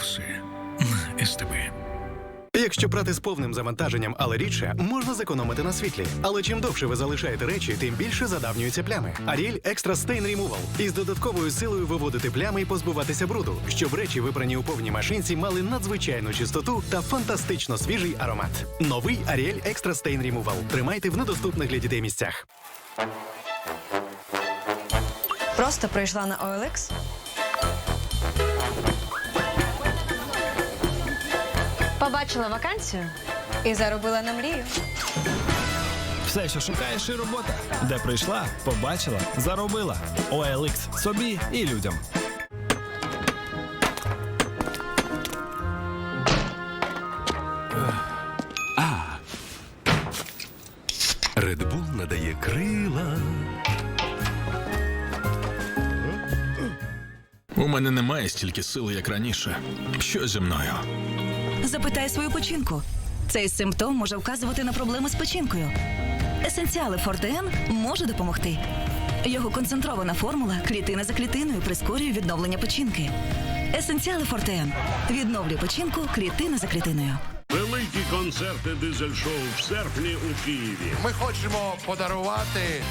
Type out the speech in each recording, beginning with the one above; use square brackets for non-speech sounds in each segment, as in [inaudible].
все на [laughs] СТБ. Якщо прати з повним завантаженням, але рідше, можна зекономити на світлі. Але чим довше ви залишаєте речі, тим більше задавнюються плями. Ariel Extra Stain Removal із додатковою силою виводити плями і позбуватися бруду, щоб речі, випрані у повній машинці, мали надзвичайну чистоту та фантастично свіжий аромат. Новий Ariel Extra Stain Removal. Тримайте в недоступних для дітей місцях. Просто прийшла на OLX. Побачила вакансію і заробила на мрію. Все, що шукаєш, і робота. Де прийшла, побачила, заробила. OLX собі і людям. Red Bull надає крила. У мене немає стільки сили, як раніше. Що зі мною? Запитай свою печінку. Цей симптом може вказувати на проблеми з печінкою. Есенціали Фортен може допомогти. Його концентрована формула клітина за клітиною прискорює відновлення печінки. Есенціали Фортен відновлює печінку клітина за клітиною. Великі концерти дизель-шоу в серпні у Києві. Ми хочемо подарувати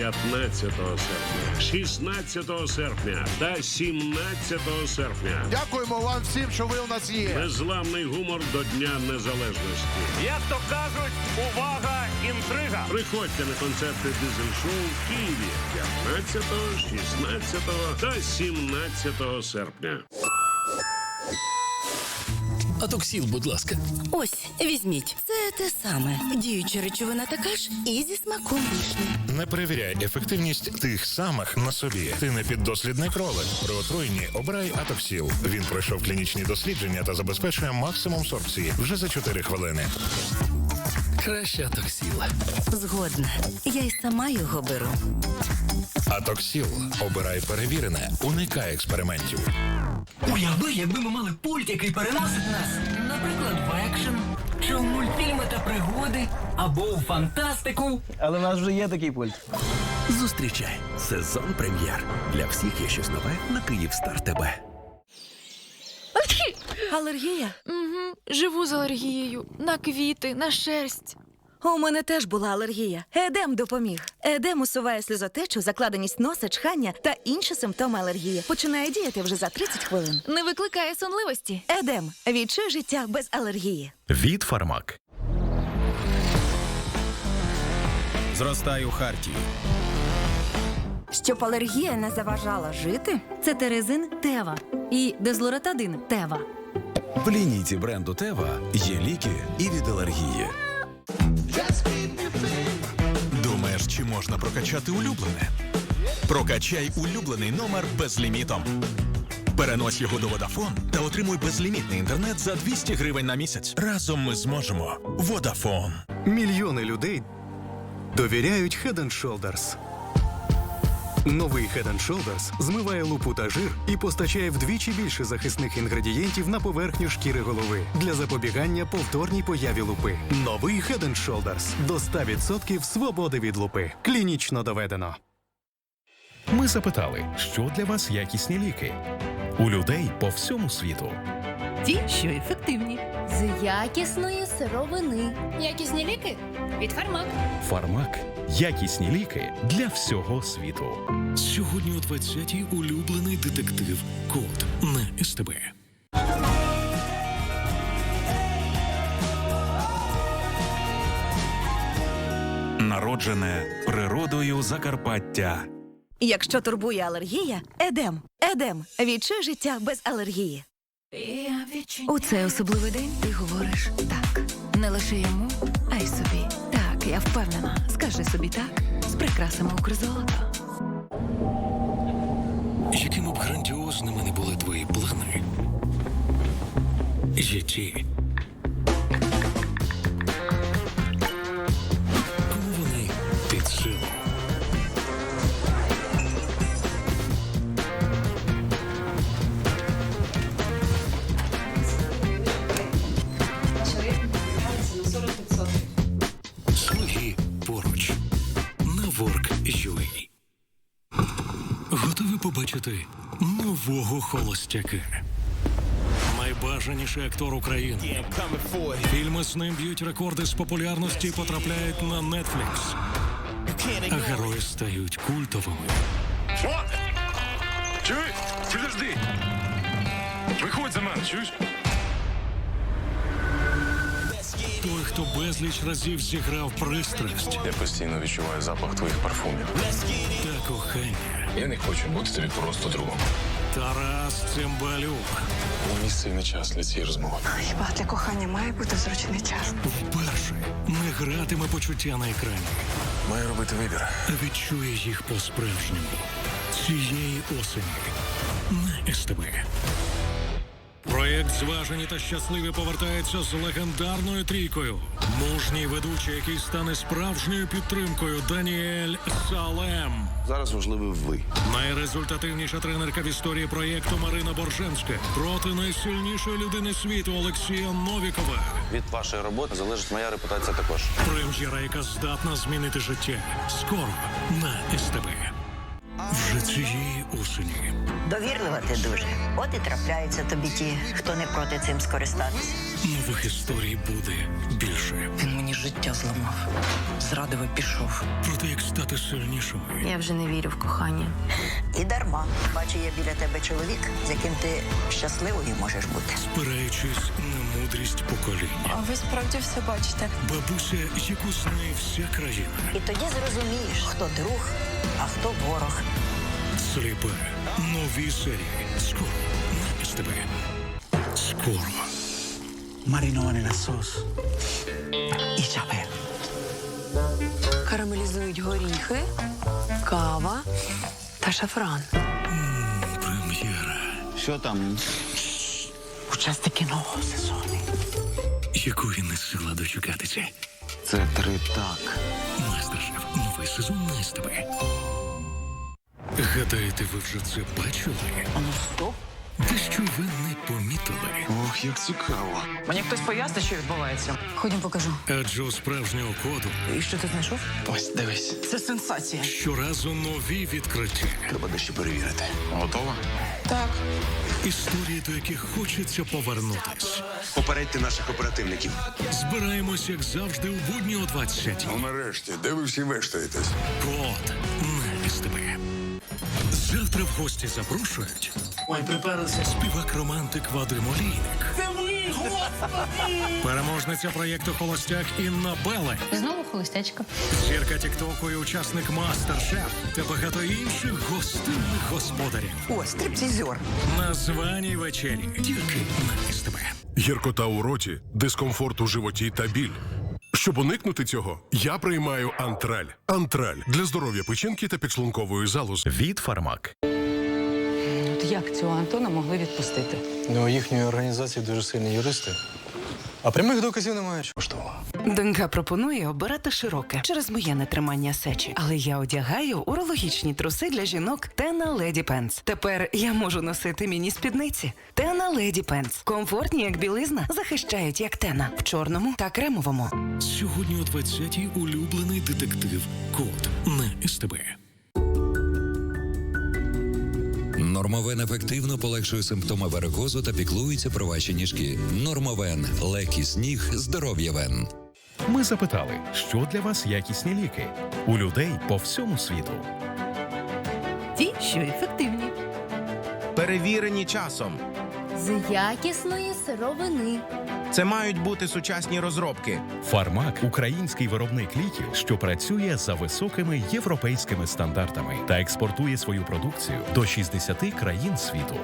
15 серпня, 16 серпня та 17 серпня. Дякуємо вам всім, що ви у нас є. Незламний гумор до Дня Незалежності. Як то кажуть, увага, інтрига. Приходьте на концерти дизель-шоу в Києві 15, 16 та 17 серпня. Атоксіл, будь ласка. Ось, візьміть. Це те саме. Діюча речовина така ж і зі смаком вишні. Не перевіряй ефективність тих самих на собі. Ти не піддослідний кролик. При отруєнні обирай Атоксіл. Він пройшов клінічні дослідження та забезпечує максимум сорбції вже за 4 хвилини. Краще атоксіл. Згодна. Я й сама його беру. Атоксіл. Обирай перевірене. Уникай експериментів. Уяви, якби ми мали пульт, який переносить нас, наприклад, в екшен, чи в мультфільми та пригоди, або у фантастику. Але в нас вже є такий пульт. Зустрічай сезон прем'єр. Для всіх є щось нове на Київстар ТБ. Алергія? Угу. Живу з алергією на квіти, на шерсть. У мене теж була алергія. Едем допоміг. Едем усуває сльозотечу, закладеність носа, чхання та інші симптоми алергії. Починає діяти вже за 30 хвилин. Не викликає сонливості. Едем. Відчуй життя без алергії. Від Фармак. Зростай у Хартії. Щоб алергія не заважала жити. Це терезин Тева і дезлоратадин Тева. В лінійці бренду Тева є ліки і від алергії. Можна прокачати улюблене? Прокачай улюблений номер безлімітом. Перенось його до Vodafone та отримуй безлімітний інтернет за 200 гривень на місяць. Разом ми зможемо. Vodafone. Мільйони людей довіряють Head Shoulders. Новий Head Shoulders змиває лупу та жир і постачає вдвічі більше захисних інгредієнтів на поверхню шкіри голови для запобігання повторній появі лупи. Новий Head Shoulders до 100% свободи від лупи. Клінічно доведено. Ми запитали, що для вас якісні ліки. У людей по всьому світу. Ті, що ефективні. З якісної сировини. Якісні ліки від фармак. Фармак. Якісні ліки для всього світу. Сьогодні о 20-й улюблений детектив Код на СТБ. Народжене природою Закарпаття. Якщо турбує алергія, едем. Едем. Відчуй життя без алергії. У цей особливий день ти говориш так. Не лише йому, а й собі. Так, я впевнена. Скажи собі так з прикрасами Укрзолото. Якими б грандіозними не були твої плани? Є нового холостяка. Найбажаніший актор України. Фільми з ним б'ють рекорди з популярності і потрапляють на Netflix. А герої стають культовими. Чуй? Підожди. Виходь за мене, чуєш? Той, хто безліч разів зіграв пристрасть Я постійно відчуваю запах твоїх парфумів. та кохання. Я не хочу бути тобі просто другом. Тарас Цимбалюк Не місце і не час для цієї розмови. Хіба для кохання має бути зручний час? вперше не гратиме почуття на екрані, Маю робити вибір. відчує їх по-справжньому. Цієї осені на СТБ. Проєкт зважені та щасливі повертається з легендарною трійкою. Мужній ведучий, який стане справжньою підтримкою Даніель Салем. Зараз важливий ви. Найрезультативніша тренерка в історії проєкту Марина Борженська проти найсильнішої людини світу Олексія Новікова. Від вашої роботи залежить моя репутація також. Прем'єра, яка здатна змінити життя. Скоро на СТБ. Вже цієї осені. Довірлива ти дуже. От і трапляються тобі ті, хто не проти цим скористатися. Нових історій буде більше. Він мені життя зламав. Зрадив і пішов. Проте як стати сильнішими. Я вже не вірю в кохання. І дарма. Бачу, є біля тебе чоловік, з яким ти щасливою можеш бути. Спираючись на мудрість покоління. А ви справді все бачите? Бабуся, яку знає вся країна. І тоді зрозумієш, хто друг, а хто ворог. Сліпе. Нові серії. Скоро на СТБ. Скоро. Маринований насос. І чапе. Карамелізують горіхи, кава та шафран. Прем'єра. Що там? Учасники нового сезону. Якої не сила дочекатися. Це три так. Мастер-шеф. Новий сезон на СТБ. Гадаєте, ви вже це бачили? Ану, стоп. Дещо ви не помітили. Ох, як цікаво. Мені хтось пояснить, що відбувається. Ходім покажу. Адже у справжнього коду І що ти знайшов? Ось дивись. Це сенсація. щоразу нові відкриття. Треба дещо перевірити. Готова? Так. Історії, до яких хочеться повернутись. Попередьте наших оперативників. Збираємось, як завжди, у будні о 20 Ну нарешті, де ви всі вештаєтесь? Код на СТБ. Завтра в гості запрошують Ой, приперлися. співак-романтик Вадим Олійник. Це ви, господи! Переможниця проєкту Холостяк Інна Беле. Знову холостячка. Зірка Тіктоку і учасник Мастер-Шеф та багато інших гостинних господарів. О, стриптизер. На званій вечері тільки на СТБ. Гіркота у роті, дискомфорт у животі та біль. Щоб уникнути цього, я приймаю антраль. Антраль для здоров'я печінки та підшлункової залози. Від Фармак. Як цього Антона могли відпустити? Ну, у їхньої організації дуже сильні юристи. А прямих доказів немає. Що? Донька пропонує обирати широке через моє нетримання сечі. Але я одягаю урологічні труси для жінок Тена Леді Пенс. Тепер я можу носити міні-спідниці. Тена Леді Пенс. Комфортні, як білизна, захищають як тена в чорному та кремовому. Сьогодні о 20-й улюблений детектив Код на СТБ. Нормовен ефективно полегшує симптоми варикозу та піклується про ваші ніжки. Нормовен легкість ніг, здоров'я вен. Ми запитали, що для вас якісні ліки у людей по всьому світу. Ті, що ефективні. Перевірені часом. З якісної сировини. Це мають бути сучасні розробки. Фармак український виробник ліків, що працює за високими європейськими стандартами та експортує свою продукцію до 60 країн світу.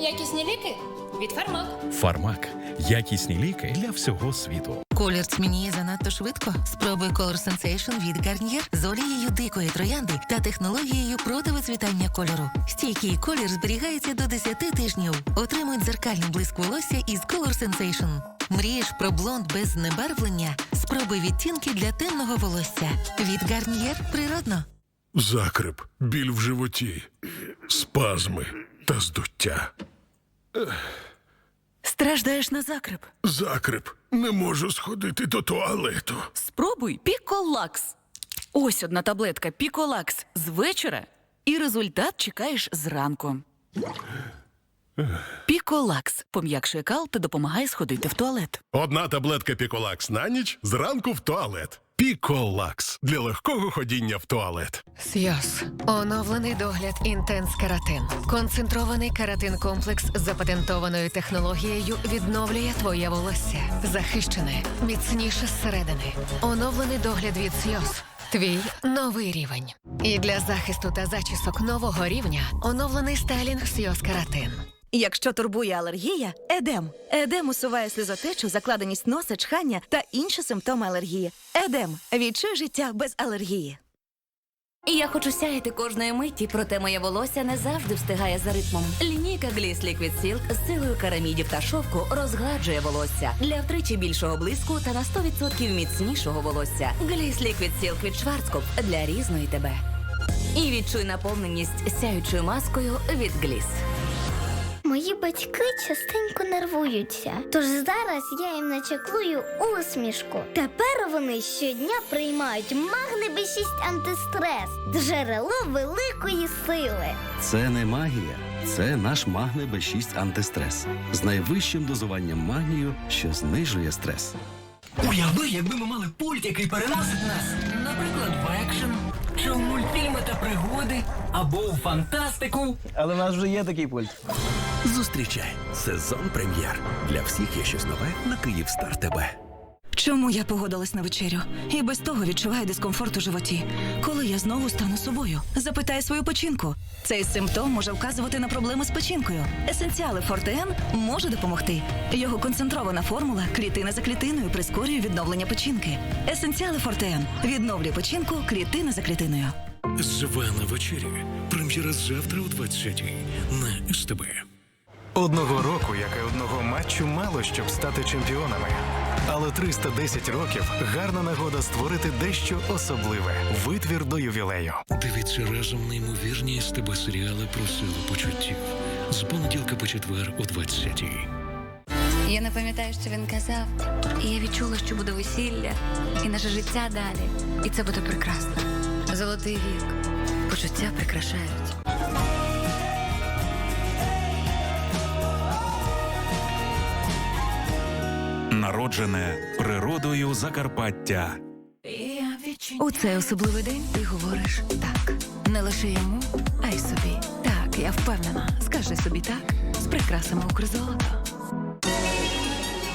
Якісні ліки від фармак. Фармак якісні ліки для всього світу. Колір тьмяніє занадто швидко. Спробуй Color Sensation від Garnier з олією дикої троянди та технологією противицвітання кольору. Стійкий колір зберігається до 10 тижнів. Отримуй дзеркальний блиск волосся із Color Sensation. Мрієш про блонд без знебарвлення? Спробуй відтінки для темного волосся. Від Garnier природно. Закрип, біль в животі, спазми та здуття. Страждаєш на закрип? Закрип. Не можу сходити до туалету. Спробуй Піколакс. Ось одна таблетка Піколакс з вечора і результат чекаєш зранку. Піколакс пом'якшує кал та допомагає сходити в туалет. Одна таблетка Піколакс на ніч зранку в туалет. Піколакс для легкого ходіння в туалет. Сйоз. Оновлений догляд Інтенс Каратин. Концентрований каратин комплекс з запатентованою технологією відновлює твоє волосся. Захищене, міцніше зсередини. Оновлений догляд від Сйоз. Твій новий рівень. І для захисту та зачісок нового рівня оновлений стайлінг Сйоз Каратин. Якщо турбує алергія, едем. Едем усуває сльозотечу, закладеність носа, чхання та інші симптоми алергії. Едем відчуй життя без алергії. Я хочу сяяти кожної миті, проте моє волосся не завжди встигає за ритмом. Лінійка Gliss Liquid Silk з силою карамідів та шовку розгладжує волосся для втричі більшого блиску та на 100% міцнішого волосся. Gliss Liquid Silk від Schwarzkopf для різної тебе. І відчуй наповненість сяючою маскою від Gliss. Мої батьки частенько нервуються, тож зараз я їм начеклую усмішку. Тепер вони щодня приймають Магни Б6 антистрес, джерело великої сили. Це не магія, це наш Магне Б6 антистрес з найвищим дозуванням магнію, що знижує стрес. Уяви, якби ми мали пульт, який переносить нас, наприклад, в екшен, чи в мультфільми та пригоди, або у фантастику. Але в нас вже є такий пульт. Зустрічай сезон прем'єр. Для всіх є щось нове на Київстар ТБ. Чому я погодилась на вечерю? І без того відчуваю дискомфорт у животі. Коли я знову стану собою? Запитай свою печінку. Цей симптом може вказувати на проблеми з печінкою. Есенціали Фортеен може допомогти. Його концентрована формула клітина за клітиною прискорює відновлення печінки. Есенціали Фортеен відновлює печінку клітина за клітиною. Звана вечеря. Прем'єра завтра о 20-й на СТБ. Одного року, як і одного матчу, мало щоб стати чемпіонами. Але 310 років гарна нагода створити дещо особливе витвір до ювілею. Дивіться разом неймовірні СТБ серіали про силу почуттів. З понеділка по четвер о 20-й. Я не пам'ятаю, що він казав, і я відчула, що буде весілля, і наше життя далі. І це буде прекрасно. Золотий вік. Почуття прикрашають. Народжене природою Закарпаття. У цей особливий день ти говориш так. Не лише йому, а й собі. Так, я впевнена. Скажи собі так з прикрасами Укрзолото.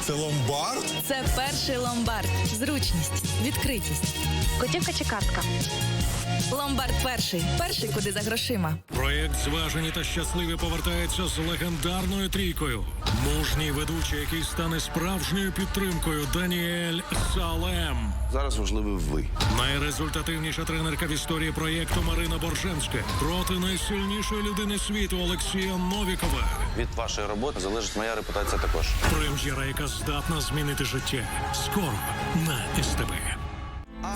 Це ломбард? Це перший ломбард. Зручність, відкритість. Готівка чи картка? Ломбард перший. Перший куди за грошима. Проєкт зважені та щасливі повертається з легендарною трійкою. Мужній ведучий, який стане справжньою підтримкою Даніель Салем. Зараз важливий ви. Найрезультативніша тренерка в історії проєкту Марина Борженська проти найсильнішої людини світу Олексія Новікова. Від вашої роботи залежить моя репутація також. Прем'єра, яка здатна змінити життя. Скоро на СТБ.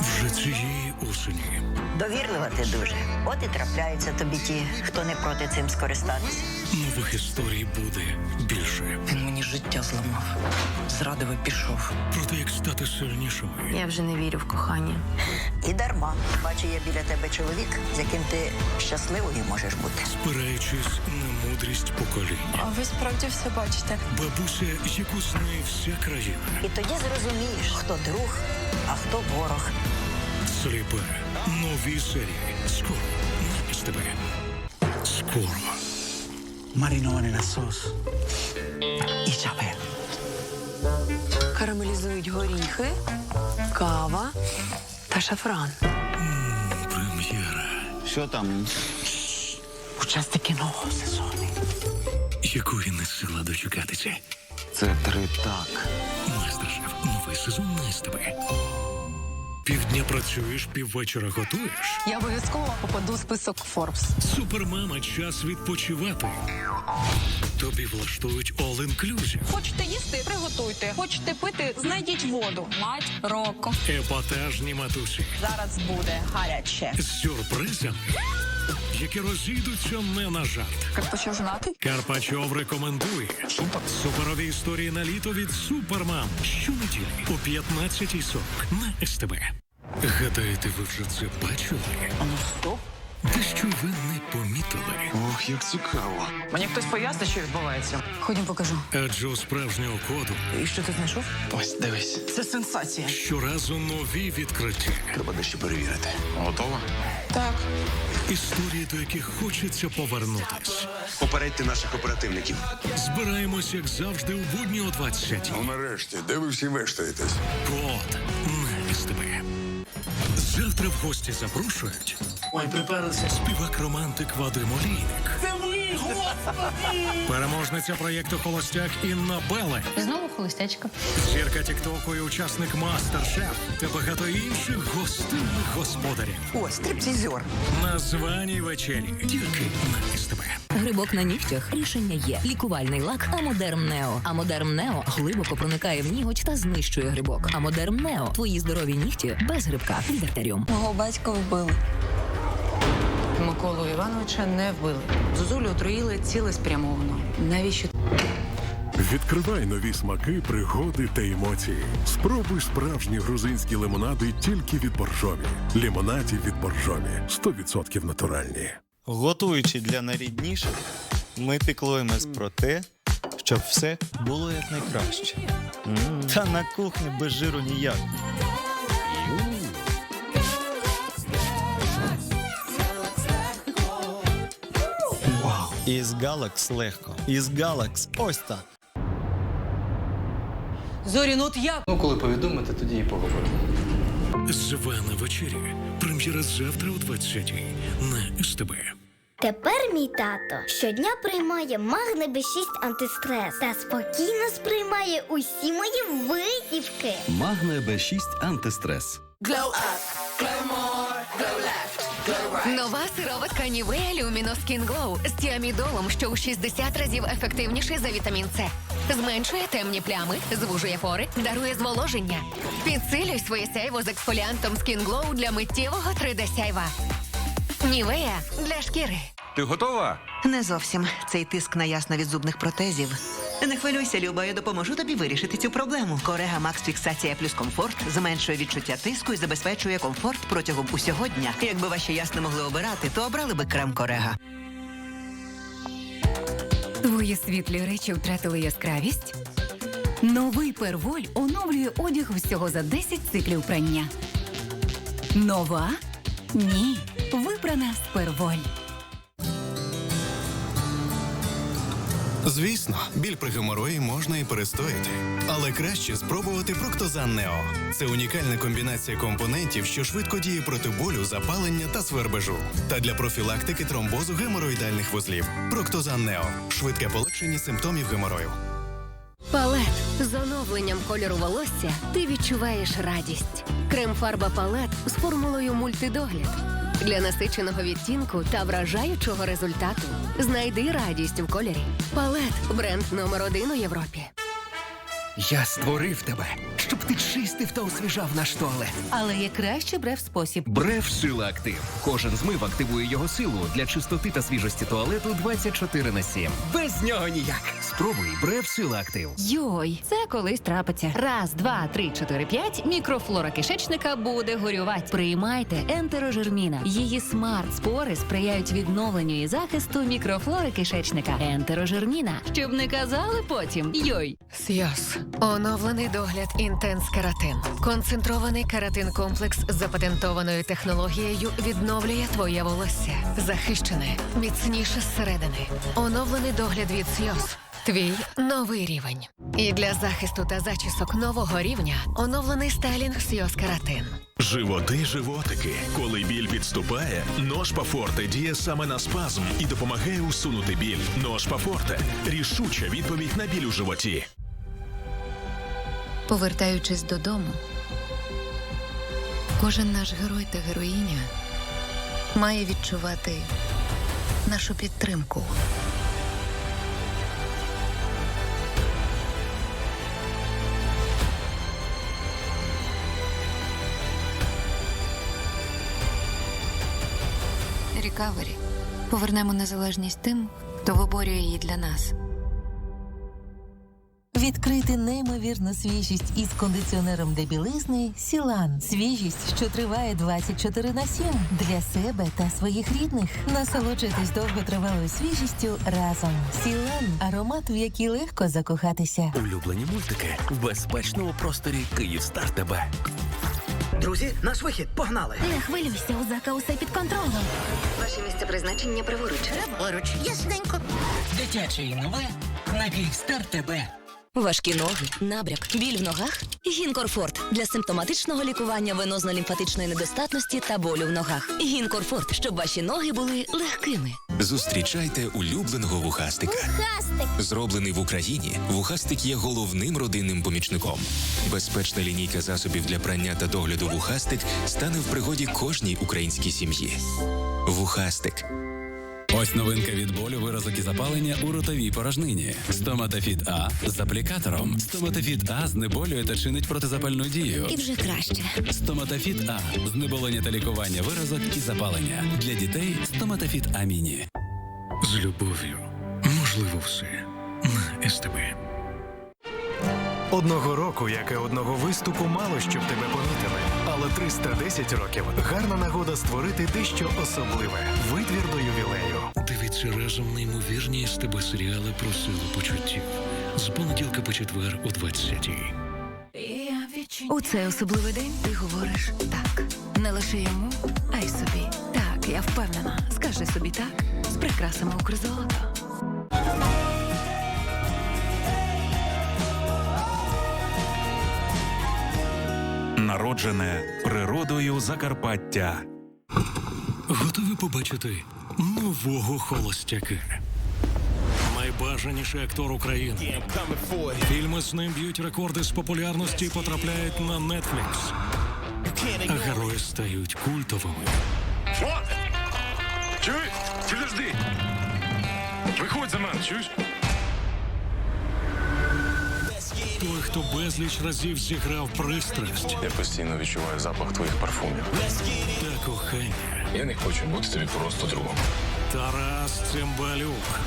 Вже цієї осені. Довірлива ти дуже. От і трапляються тобі ті, хто не проти цим скористатися. Нових історій буде більше. Він мені життя зламав. Зрадив і пішов. Проте як стати сильнішими. Я вже не вірю в кохання. І дарма. Бачу я біля тебе чоловік, з яким ти щасливою можеш бути. Спираючись на мудрість покоління. А ви справді все бачите. Бабуся, яку знає вся країна. І тоді зрозумієш, хто друг, а хто ворог. Сліпе. Нові серії. Скоро на СТБ. Скоро. Марінований насос. І чапель. Карамелізують горіхи, кава та шафран. Прем'єра. Що там? Учасники нового сезону. Якої не сила дочекатися. Це три так. Новий сезон на СТБ. Півдня працюєш, піввечора готуєш. Я обов'язково попаду в список Форбс. Супермама, час відпочивати. Тобі влаштують all-inclusive. Хочете їсти, приготуйте. Хочете пити, знайдіть воду. Мать роко. Епатажні матусі. Зараз буде гаряче. З сюрпризами, які розійдуться не на жарт. Карпачов женатий? Карпачов рекомендує суперові історії на літо від Супермам. Щонеділі о 15.40 на СТБ. Гадаєте, ви вже це бачили? А ну стоп. Те, що ви не помітили. Ох, як цікаво. Мені хтось пояснить, що відбувається. Ходім, покажу. Адже у справжнього коду І що ти знайшов? Ось, дивись. Це сенсація. щоразу нові відкриття. Треба дещо перевірити. Готова? Так. Історії, до яких хочеться повернутись. Попередьте наших оперативників. Збираємось, як завжди, у будні о 20 Ну нарешті, де ви всі вештаєтесь? Код на СТБ. Завтра в гості запрошують Ой, приперлися. співак-романтик Вадим Олійник. Це ви, господи! Переможниця проєкту Холостяк Інна Беле. Знову холостячка. Зірка Тіктоку і учасник Мастер-Шеф та багато інших гостинних господарів. О, стриптізер. На званій вечері тільки на СТБ. Грибок на нігтях рішення є. Лікувальний лак Амодерм Нео. Амодерм Нео глибоко проникає в ніготь та знищує грибок. Амодерм Нео твої здорові нігті без грибка від артеріум. Мого батька вбили. Миколу Івановича не вбили. Зозулю отруїли цілеспрямовано. Навіщо? Відкривай нові смаки, пригоди та емоції. Спробуй справжні грузинські лимонади тільки від боржомі. Лімонаді від боржомі 100% натуральні. Готуючи для найрідніших, ми піклуємось про те, щоб все було якнайкраще. Та на кухні без жиру ніяк. Із Галакс легко. Із Галакс ось так. Зорі, ну от як? Ну, коли повідомите, тоді і поговоримо. Звана вечеря. Прем'єра завтра о 20 на СТБ. Тепер мій тато щодня приймає магне Б6 антистрес та спокійно сприймає усі мої витівки. Магне Б6 антистрес. Нова сироватка Нівея Люміно Skin Glow з тіамідолом, що у 60 разів ефективніший за вітамін С. Зменшує темні плями, звужує пори, дарує зволоження. Підсилюй своє сяйво з ексфоліантом Skin Glow для миттєвого 3D сяйва. Нівея для шкіри. Ти готова? Не зовсім. Цей тиск на ясно від зубних протезів. Не хвилюйся, Люба, я допоможу тобі вирішити цю проблему. Корега Макс Фіксація плюс комфорт зменшує відчуття тиску і забезпечує комфорт протягом усього дня. Якби ваші ясни могли обирати, то обрали би крем Корега. Твої світлі речі втратили яскравість? Новий перволь оновлює одяг всього за 10 циклів прання. Нова? Ні. Вибрана з. Звісно, біль при геморої можна і перестояти, але краще спробувати Проктозан Нео. Це унікальна комбінація компонентів, що швидко діє проти болю, запалення та свербежу. Та для профілактики тромбозу геморроїдальних вузлів. Проктозан Нео швидке полегшення симптомів геморою. Палет з оновленням кольору волосся ти відчуваєш радість. Крем-фарба палет з формулою мультидогляд. Для насиченого відтінку та вражаючого результату знайди радість в кольорі. Палет бренд номер один у Європі. Я створив тебе, щоб ти чистив та освіжав наш туалет. Але є краще брев спосіб. Бреф Сила Актив. Кожен змив активує його силу для чистоти та свіжості туалету 24 на 7. Без нього ніяк. Спробуй Бреф Сила Актив. Йой, це колись трапиться. Раз, два, три, чотири, п'ять. Мікрофлора кишечника буде горювати. Приймайте ентерожерміна. Її смарт-спори сприяють відновленню і захисту мікрофлори кишечника. Ентерожерміна. Щоб не казали потім. Йой. Сйоз. Оновлений догляд Інтенс Каратин. Концентрований каратин комплекс з запатентованою технологією відновлює твоє волосся. Захищене, міцніше зсередини. Оновлений догляд від Сйоз. Твій новий рівень. І для захисту та зачісок нового рівня оновлений стайлінг Сйоз Каратин. Животи, животики. Коли біль підступає, ножпа Форте діє саме на спазм і допомагає усунути біль. Ножпа Форте рішуча відповідь на біль у животі. Повертаючись додому, кожен наш герой та героїня має відчувати нашу підтримку. Рікавері. Повернемо незалежність тим, хто виборює її для нас. Відкрити неймовірну свіжість із кондиціонером для білизни Сілан. Свіжість, що триває 24 на 7 для себе та своїх рідних. Насолоджуйтесь довготривалою свіжістю разом. Сілан аромат, в який легко закохатися. Улюблені мультики в безпечному просторі Київстар ТБ. Друзі, наш вихід, погнали! Не хвилюйся, у зака усе під контролем. Ваше місце призначення праворуч. Поруч, ясненько. Дитяче і нове на Київстар ТБ. Важкі ноги, набряк, біль в ногах. Гінкорфорт для симптоматичного лікування венозно-лімфатичної недостатності та болю в ногах. Гінкорфорт, щоб ваші ноги були легкими. Зустрічайте улюбленого вухастика. Хастик. Зроблений в Україні, вухастик є головним родинним помічником. Безпечна лінійка засобів для прання та догляду вухастик стане в пригоді кожній українській сім'ї. Вухастик. Ось новинка від болю, виразок і запалення у ротовій порожнині. Стоматофіт А з аплікатором. Стоматофіт А знеболює та чинить протизапальну дію. І вже краще. Стоматофіт А знеболення та лікування виразок і запалення. Для дітей стоматофіт А міні. З любов'ю можливо все на СТБ. Одного року, як і одного виступу, мало щоб тебе помітили. Але 310 років гарна нагода створити дещо особливе. Витвір до ювілею. Дивіться разом неймовірні СТБ серіали про силу почуттів. З понеділка по четвер о 20-й. У цей особливий день ти говориш так. Не лише йому, а й собі. Так, я впевнена. Скажи собі так з прикрасами Укрзолото. Народжене природою Закарпаття. Готові побачити нового холостяка. Найбажаніший актор України. Фільми з ним б'ють рекорди з популярності і потрапляють на Netflix. А герої стають культовими. Чуй? Підожди! Виходь за мене, чуєш? Той, хто безліч разів зіграв пристрасть Я постійно відчуваю запах твоїх парфумів. та кохання. Я не хочу бути тобі просто другом. Тарас Цимбалюк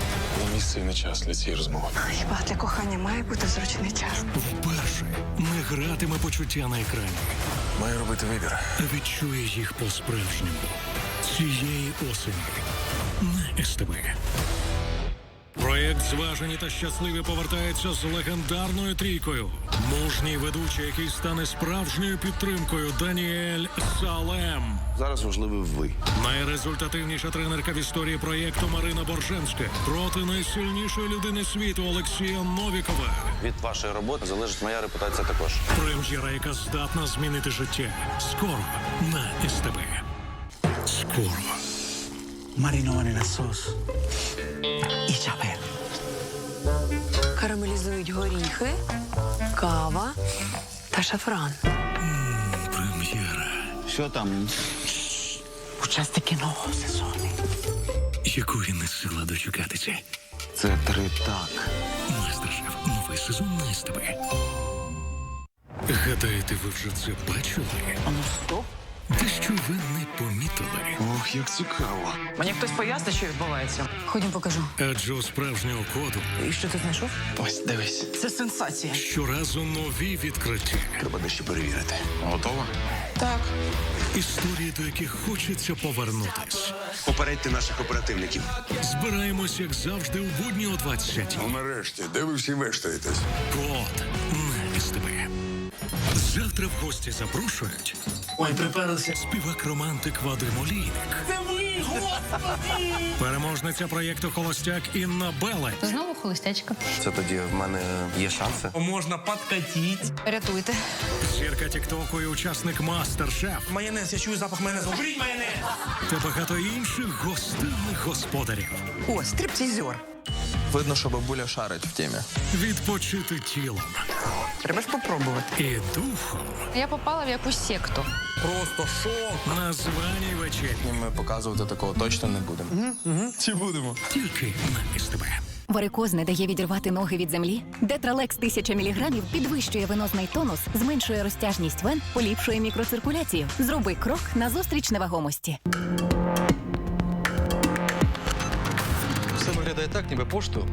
Не місце і не час для цієї розмови. Хіба для кохання має бути зручний час? вперше не гратиме почуття на екрані, Маю робити вибір. відчує їх по-справжньому. Цієї осені на СТБ. Проєкт зважені та щасливі повертається з легендарною трійкою. Мужній ведучий, який стане справжньою підтримкою Даніель Салем. Зараз важливий ви. Найрезультативніша тренерка в історії проєкту Марина Борженська проти найсильнішої людини світу Олексія Новікова. Від вашої роботи залежить моя репутація також. Прем'єра, яка здатна змінити життя. Скоро на СТБ. Скоро. Маринований насос. І чапе. Карамелізують горіхи, кава та шафран. Прем'єра, Що там? Учасники нового сезону. якої не сила дочекатися. Це три так. Мастер-шеф. Новий сезон на СТБ. Гадаєте, ви вже це бачили? А ну стоп. Дещо ви не помітили. Ох, як цікаво. Мені хтось пояснить, що відбувається. Ходім покажу. Адже у справжнього коду І що ти знайшов? Ось дивись. Це сенсація. щоразу нові відкриття. Треба дещо перевірити. Готова? Так. Історії, до яких хочеться повернутись. Попередьте наших оперативників. Збираємось, як завжди, у будні о 20 Ну нарешті, де ви всі вештаєтесь? Код на СТБ. Завтра в гості запрошують Ой, приперлися. співак-романтик Вадим Олійник. Це ви, господи! Переможниця проєкту Холостяк Інна Беле. Знову холостячка. Це тоді в мене є шанси. Можна подкатіть. Рятуйте. Зірка Тіктоку і учасник Мастер-Шеф. Майонез, я чую запах майонезу. Уберіть майонез! Та багато інших гостинних господарів. О, стриптизер. Видно, що бабуля шарить в темі. Відпочити тілом Треба ж попробувати. і духом Я попала в якусь секту. Просто шок. на званій вечері. Ми показувати такого точно не будемо. Чи будемо? Тільки на СТБ. Варикоз не дає відірвати ноги від землі. Детралекс 1000 мг підвищує венозний тонус, зменшує розтяжність вен, поліпшує мікроциркуляцію. Зроби крок назустріч невагомості. Все виглядає так, ніби пошту